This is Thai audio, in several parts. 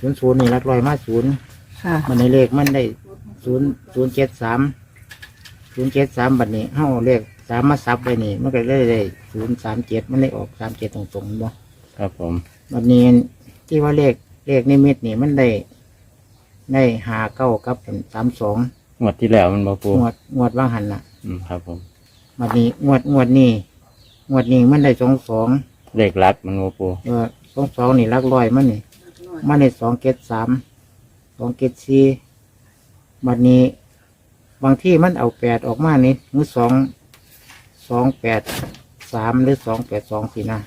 ศูนย์ศูนย์นี่รักลอยมาศูนย์ค่ะ มันในเลขมันได้ศูนย์ศูนย์เจ็ดสามศูนย์เจ็ดสามบัดนี้เฮาเลขสามมาซับไปนี่มันก็เลยได้ศูนย์สามเจ็ดมันเลยออกสามเจ็ดตรงๆบ่ครับผม บัดนี้ที่ว่าเลขเลขนิมิตนี่มันได้ได้หาเก้ากับสามสองงวดที่แล้วมันบ่ปูงวดงวดว่างหันละอืมครับ ผม บัดนี้งวดงวดนี้งวดนี้มันได้สองสองเลขลักมันบ่ปูเออสองสองนี่รักลอยมันนี่ มันได้สองเกตสามสองเกตสี่บัดนี้ บางที่มันเอาแปดออกมานี่มือสองสองแปดสามหรือสองแปดสองสี่นะ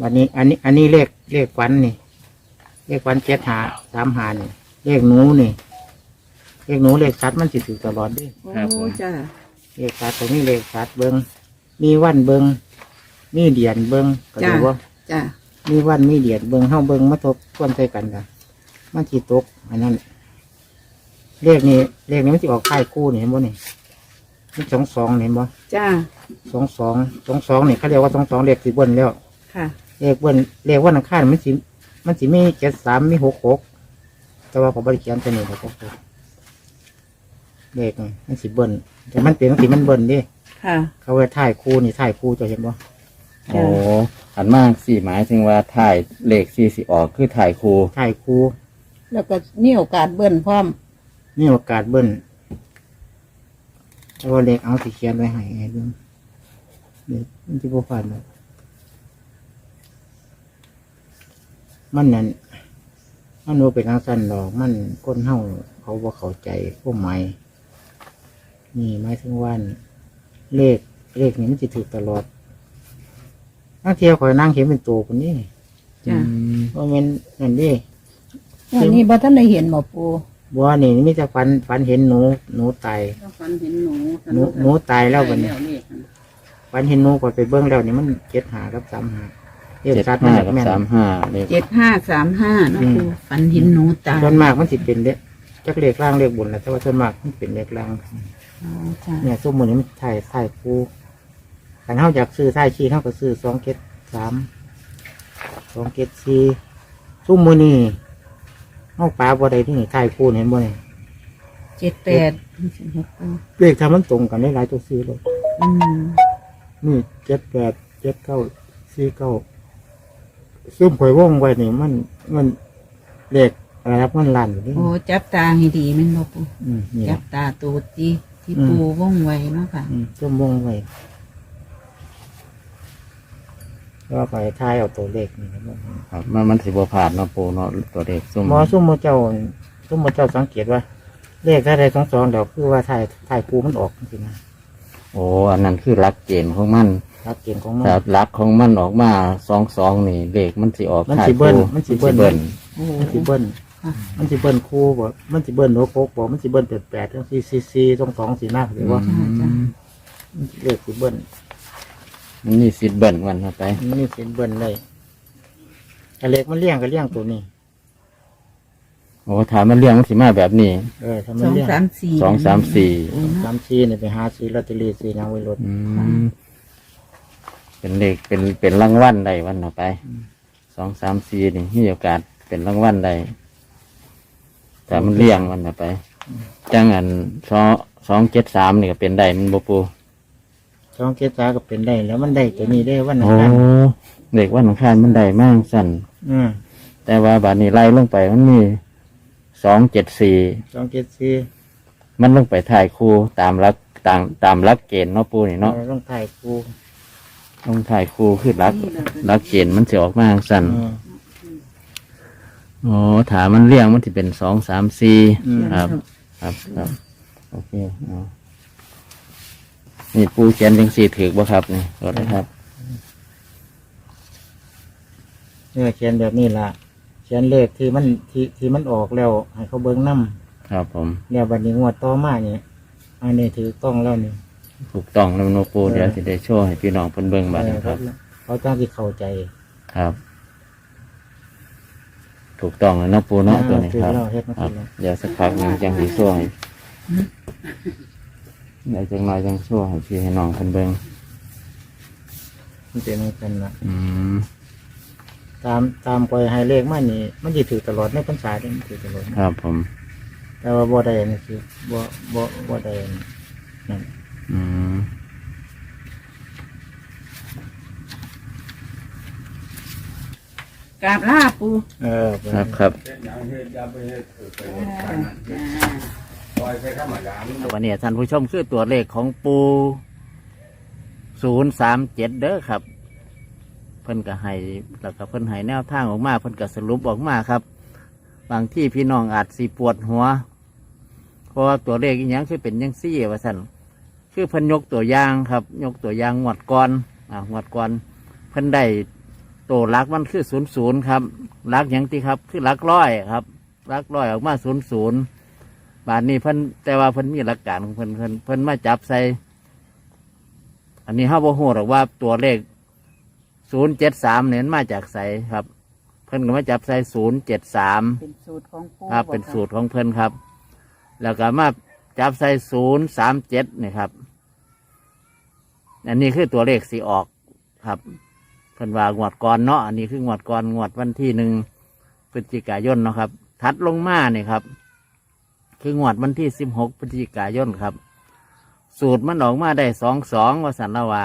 บัดนี้ อันนี้อันนี้เลขเลขฟันนี่ เลขฟันเจ็ดหาสามหานี่เลขหนูนี่ เลขหนูเลขสัตว์มันสิถือตลอดเด้วยโอ้จ้าเลขสัตว์ตรงนี้เลขสัตว์เบิงมีวันเบิงมีเดียนเบิงก็ดูว่า จ้า มีวันมีเดียดเบิงเฮาเบิงมาทบทวนใส่กันกันมันสิตกอันนั้นเลขนี้เลขนี้มันสิออกค่ายคู่นี่เห็นบ่นี่มันสองสองเห็นบ่จ้า สองสองสองสองนี่เขาเรียกว่าสองสองเลขสิเบิ้ลแล้ว ค่ะ เลขเบิ้ลเลขวันอังคารมันสิมันสิมีเจ็ดสามมีหกหกแต่ว่าผมบริเขียนตัวนี้หกหกเลขนี่มันสิเบิ้ลแต่มันเป็นสิมันเบิ้ลดิค่ะ เขาไว้ถ่ายคู่นี่ถ่ายคู่จะเห็นบ่ โอ้หันมากสี่หมายถึงว่าถ่ายเลขสี่สิออกคือถ่ายครูถ่ายคู่แล้วก็มีโอกาสเบิ้ลพร้อมนี่โอกาสเบิ้ลแต่ว่าเลขเอาสิเขียนไว้ให้ไงดูเด็กมันจะบ่ผ่านหรอกมันนั่นมันโนเป็นทางสั้นดอกมันก้นเฮาเขาบ่เข้าใจพวกหมายนี่หมายถึงว่าเลขเลขนี้มันจะถูกตลอด นักเที่ยวคอยนั่งเห็นเป็นตัวคนนี้จ้าว่ามันนั่นดิวันนี้บ่ท่านได้เห็นหมอปูบัวนี่มีแต่ฝันฝันเห็นหนูหนูตายฝันเห็นหนูหนูหนูตายแล้วบัดนี้ฝันเห็นหนูก่อนไปเบิ้งแล้วนี่มันเจ็ดหากับสามหาเรียกเจ็ดสัตว์มันห้าแบบกับแม่น สามห้าเลขเจ็ดห้าสามห้านะอืม ปูฝันเห็นหนูตายส่วนมากมันสิเป็นเด็กจักเลขล่างเลขบนแหละแต่ว่าส่วนมากมันเป็นเลขล่าง อ๋อจ้าเนี่ยส้มมือนี่มันถ่ายถ่ายคู ขันเท่าอยากซื้อถ่ายชีเท่าก็ซื้อสองเกตสามสองเกตสี่ส้มมือนี่เท่าปลาบ่ได้ที่นี่ถ่ายคูเห็นบ่เนี่ยเจ็ดแปดเลขทำมันตรงกันได้หลายตัวซื้อเลยอืมนี่เจ็ดแปดเจ็ดเก้าสี่เก้าซุ่มข่อยว่องไว้นี่มันมันเลขอะไรครับมันลันอยู่นี่โอ้จับตาให้ดีแมันบ่ปูอืมนี่จับตาตูดที่ที่อืมปูว่องไวเนาะค่ะ อืมซุ่มว่องไว้ ก็ไปทายเอาตัวเลขนี่ครับครับมันมันสิบ่ผ่านเนาะปูเนาะตัวเลขซุ่มหมอซุ่มโมเจ้าซุ่มโมเจ้าสังเกตว่า เลขถ้าใดสองสองเดี๋ยวคือว่าถ่ายถ่ายปูมันออกจริงๆนะโอ้อันนั้นคือหลักเกณฑ์ของมันรับเกณฑ์ของมันถ้าหลักของมันออกมาสองสองนี่เลขมันสิออกมันถ่ายสิเบิ้ลครูมันสิเบิ้ลเบิ้ลโอ้มันสิเบิ้ลค่ะมันสิเบิ้ลคู่บ่มันสิเบิ้ลโนโกกบ่มันสิเบิ้ลแปดแปดทั้งสี่สี่สี่สองสองสี่หน้าหรือว่าอืมเลขสิเบิ้ล มันนี่สิเบิ้ลวันเข้าไป มันมีเสียงเบิ้ลเลยไอ้เล็กมันเลี้ยงก็เลี้ยงตัวนี้ โอ้ถามมันเรื่องมันสิมาแบบนี้ เออถ้าสมันองเลี้ยงสามสี่สองสามสี่ โอ้เนาะสามซีเนี่ยไปหาซื้อลอตเตอรี่ซื้อหยังไว้รถอืมเป็นเลขเป็นเป็นรางวัลใดวันต่อไปสองสามสี่นี่มีโอกาสเป็นรางวัลใดแต่มันเลี่ยงวันต่อไปจังอันสองสองเจ็ดสามนี่ก็เป็นได้มันบ่ปู ช่องเกตาก็เป็นได้แล้วมันได้ตัวนี้ได้วันนั้โอ้นเด็กวันอังคารมันได้มากสั่นอืมแต่ว่าบาดนี้ไล่ลงไปมันมีสองเจ็ดสี่ช่องเกตซีมันลงไปถ่ายคู่ตามรักตามตามรักเกณฑ์เนาะปูนี่เนาะเออต้องถ่ายครูลงถ่ายคู่คือรักรักเกณฑ์มันจะออกมาสั่นอืมโอ้ถามมันเรียงมันที่เป็นสองสามสี่อืม ครับ ครับครับโอเคเอา นี่ปูเขียนจังสี่ถือบ่ครับนี่กดนะครับ เนี่ยเขียนแบบนี้ล่ะ เขียนเลขที่มันที่ที่มันออกแล้ว ให้เขาเบิ้งน้ครับผมำแล้วบัดนี้งวดต่อมาเนี่ยอันนี้ถือต้องแล้วนี่ถูกต้องแล้วโนปูเออเดี๋ยวสิได้โชว์ให้พี่น้องเพิ่นเบิ่งบัดนะคเอรัอบเขาต้องที่เข้าใจครับ ถูกต้องแล้วเนาะปูเนาะอ่าตัวนี้ครับถูกแล้วเฮ็ดมาครับถูกแล้ว เดี๋ยวสักพักหนึงจังสีช่วย เดี๋ยวจังหน่อยจังช่วยให้พี่ให้น้องเพิ่นเบิ่งมันเป็นเหมือนกันละอืมตตามตามปล่อยให้เลขมานี่ มันจะถือตลอดในพรรษาเด้มันถือตลอด ครับผม แต่ว่าบ่ได้นี่คือบ่บ่บ่ได้นั่นอืมกราบลาปูเออครับครับ วันนี้ท่านผู้ชมคือตัวเลขของปูศูนย์สามเจ็ดเด้อครับ เพิ่นก็ให้แล้วก็เพิ่นให้แนวทางออกมา เพิ่นก็สรุปออกมาครับ บางที่พี่น้องอาจสีปวดหัว เพราะว่าตัวเลขอีกอย่างคือเป็นยังซี่ว่าสันคือเพิ่นยกตัวอย่างครับ ยกตัวอย่างงวดก่อนอ่างวดก่อนเพิ่นได้ตัวลักมันคือศูนย์ศูนย์ครับลักอย่างที่ครับ คือลักร้อยครับลักร้อยออกมาศูนย์ศูนย์ บาทนี้เพิ่นแต่ว่าเพิ่นมีหลักการของเพิ่นเพิ่นเพิ่นมาจับใส่ อันนี้เฮาบ่ฮู้หรอกว่าตัวเลข073เนี่ยมันมาจากไสครับ เพิ่นก็มาจับใส่073เป็นสูตรของปูครับ เป็นสูตรของเพิ่นครับ แล้วก็มาจับใส่037นี่ครับ อันนี้คือตัวเลขสิออกครับเพิ่นว่างวดก่อนเนาะอันนี้คืองวดก่อนงวดวันที่หนึ่งพฤศจิกายนเนาะครับ ทัดลงมานี่ครับ คืองวดวันที่สิบหกพฤศจิกายนครับ สูตรมันออกมาได้สองสองวสันละวา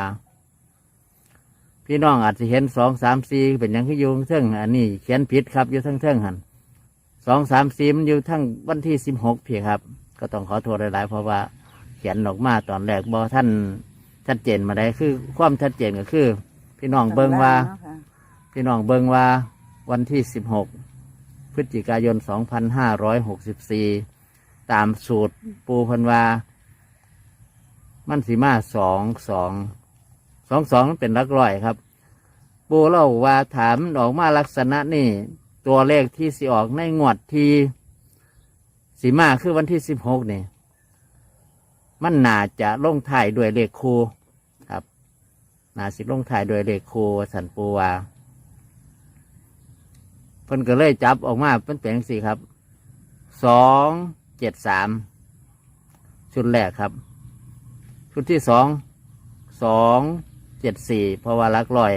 พี่น้องอาจจะเห็นสองสามสี่เป็นหยังคืออยู่เทิงอันนี้เขียนผิดครับอยู่ทั้งเทิงหันสองสามสี่มันอยู่ทั้งวันที่สิบหกพี่ครับ ก็ต้องขอโทษหลาย ๆ เพราะว่าเขียนออกมาตอนแรกบอท่านชัดเจนมาได้คือ ความชัดเจนก็คือ พี่น้องเบิ่งว่า พี่น้องเบิ่งว่าวันที่16พฤศจิกายน2564 ตามสูตรปูเพันว่า มันสีมาสองสองสองสองเป็นหลักร้อยครับ ปูเล่าว่าถามออกมาลักษณะนี่ตัวเลขที่สิออกในงวดที่สีมาคือวันที่16นี่มันน่าจะลงท้ายด้วยเลขคูครับนาสิลงถ่ายโดวยเลขโคสันปูวาเพิ่นก็เลยจับออกมาเป็นแปลงสี่ครับสอง เจ็ดสามชุดแรกครับ ชุดที่สองสองเจ็ดสี่เพราะว่าลักลอย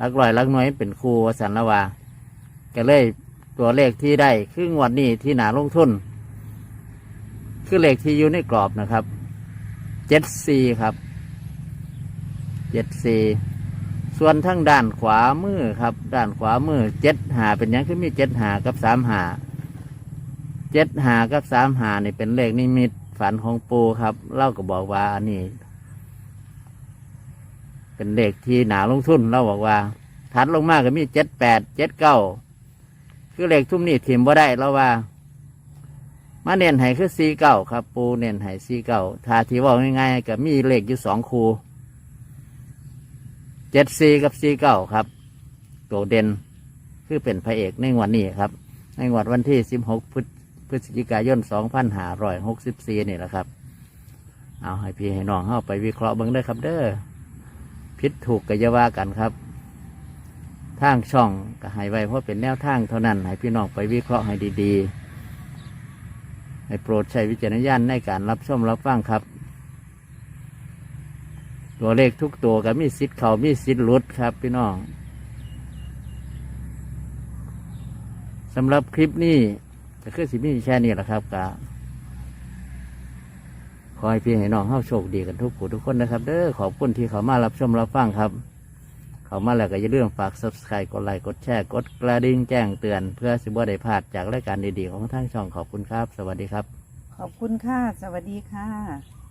ลักลอยลักน้อยเป็นครูสันละวาก็เลยตัวเลขที่ได้คืองวดนี้ที่หนาลงทุน คือเลขที่อยู่ในกรอบนะครับเจ็ดสี่ครับเจ็ดสี่ส่วนทั้งด้านขวามือครับ ด้านขวามือเจ็ดหาเป็นยังคือมีเจ็ดหากับสามหา เจ็ดหากับสามหานี่เป็นเลขนิมิตฝันของปูครับ เล่าก็บอกว่าอันนี้ เป็นเลขที่หนาลงทุนเราบอกว่าถัดลงมาก็มีเจ็ดแปดเจ็ดเก้าคือเลขทุ่มนี่ถิ่มบ่ได้แล้วว่า มาเน้นให้คือสี่เก้าครับ ปูเน้นให้สี่เก้าถ้าที่ว่าง่ายๆก็มีเลขอยู่สองคูเจ็ดซีกับซีเก้าครับตัวเด่นคือเป็นพระเอกในวันนี้ครับ ในงวดวันที่สิบหกพฤศ ฤศจิกายนสองพันห้าร้อยหกสิบสี่นี่แหละครับ เอาให้พี่ให้น้องเข้าไปวิเคราะห์เบิ่งได้ครับเด้อผิดถูกกัยาว่ากันครับ ทางช่องก็ให้ไว้เพราะเป็นแนวทางเท่านั้น ให้พี่น้องไปวิเคราะห์ให้ดีๆ ให้โปรดใช้วิจารณญาณในการรับชมรับฟังครับ ตัวเลขทุกตัวก็มีสิทธิ์เขามีสิทธิ์ลุดครับ พี่น้องสำหรับคลิปนี้ ก็คือสิมีแค่นี้แหละครับกะขอให้พี่ให้น้องเข้าโชคดีกันทุกผู้ทุกคนนะครับ เด้อขอบคุณที่เขามารับชมรับฟังครับ เขามาแล้วก็อย่าลืมฝาก subscribe กดไลค์กดแชร์กดกระดิ่งแจ้งเตือน เพื่อสิบ่ได้พลาดจากรายการดีๆของทางช่องขอบคุณครับ สวัสดีครับ ขอบคุณค่ะ สวัสดีค่ะ